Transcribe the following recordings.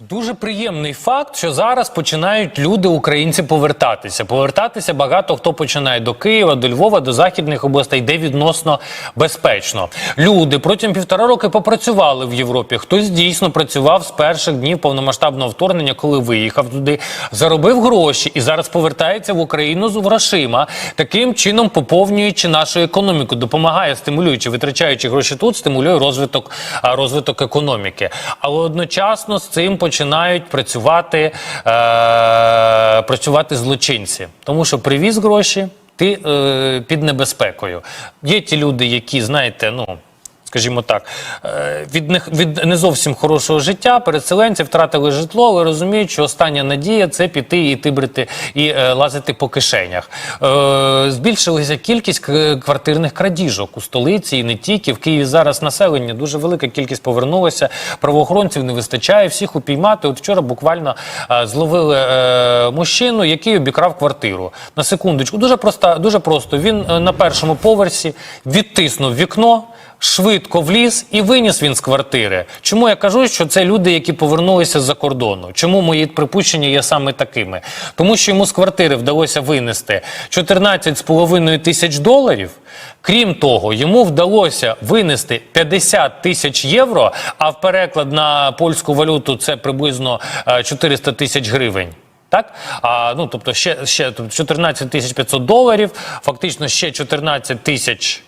Дуже приємний факт, що зараз починають люди, українці, повертатися. Повертатися багато хто починає до Києва, до Львова, до західних областей, де відносно безпечно. Люди протягом півтора роки попрацювали в Європі. Хтось дійсно працював з перших днів повномасштабного вторгнення, коли виїхав туди, заробив гроші і зараз повертається в Україну з грошима, таким чином поповнюючи нашу економіку, допомагає, стимулюючи, витрачаючи гроші тут, стимулює розвиток, розвиток економіки. Але одночасно з цим починають працювати, е, працювати злочинці, тому що привіз гроші. Ти е, під небезпекою. Є ті люди, які, знаєте, ну. Скажімо так, е, від них від не зовсім хорошого життя, переселенці втратили житло, але розуміють, що остання надія це піти і тибрити і е, лазити по кишенях. Е, збільшилася кількість квартирних крадіжок у столиці і не тільки. В Києві зараз населення дуже велика кількість повернулося. Правоохоронців не вистачає всіх упіймати. От вчора буквально е, зловили е, мужчину, який обікрав квартиру. На секундочку, дуже просто, дуже просто. Він е, на першому поверсі відтиснув вікно. Швидко вліз і виніс він з квартири. Чому я кажу, що це люди, які повернулися з-за кордону? Чому мої припущення є саме такими? Тому що йому з квартири вдалося винести 14,5 тисяч доларів. Крім того, йому вдалося винести 50 тисяч євро, а в переклад на польську валюту це приблизно е, 400 тисяч гривень. Так, а ну тобто ще, ще тобто 14 тисяч 500 доларів, фактично ще 14 тисяч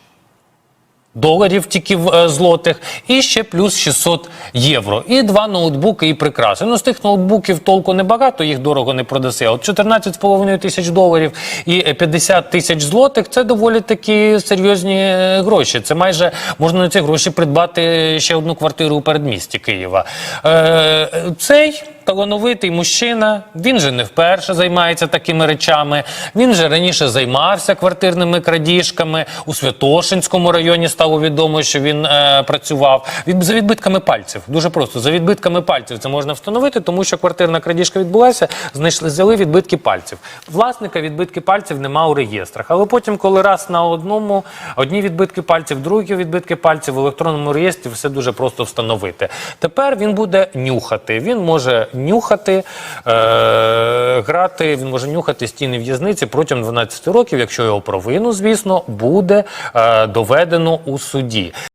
доларів тільки в е, злотих, і ще плюс 600 євро. І два ноутбуки і прикраси. Ну, з тих ноутбуків толку небагато, їх дорого не продаси. От 14,5 тисяч доларів і е, 50 тисяч злотих це доволі такі серйозні е, гроші. Це майже можна на ці гроші придбати ще одну квартиру у передмісті Києва. Е, цей талановитий мужчина, він же не вперше займається такими речами. Він же раніше займався квартирними крадіжками. У Святошинському районі стало відомо, що він е, працював від за відбитками пальців. Дуже просто за відбитками пальців це можна встановити, тому що квартирна крадіжка відбулася. Знайшли взяли відбитки пальців. Власника відбитки пальців нема у реєстрах. Але потім, коли раз на одному одні відбитки пальців, другі відбитки пальців в електронному реєстрі все дуже просто встановити. Тепер він буде нюхати. Він може нюхати, е, грати, він може нюхати стіни в'язниці протягом 12 років, якщо його провину, звісно, буде е, доведено у суді.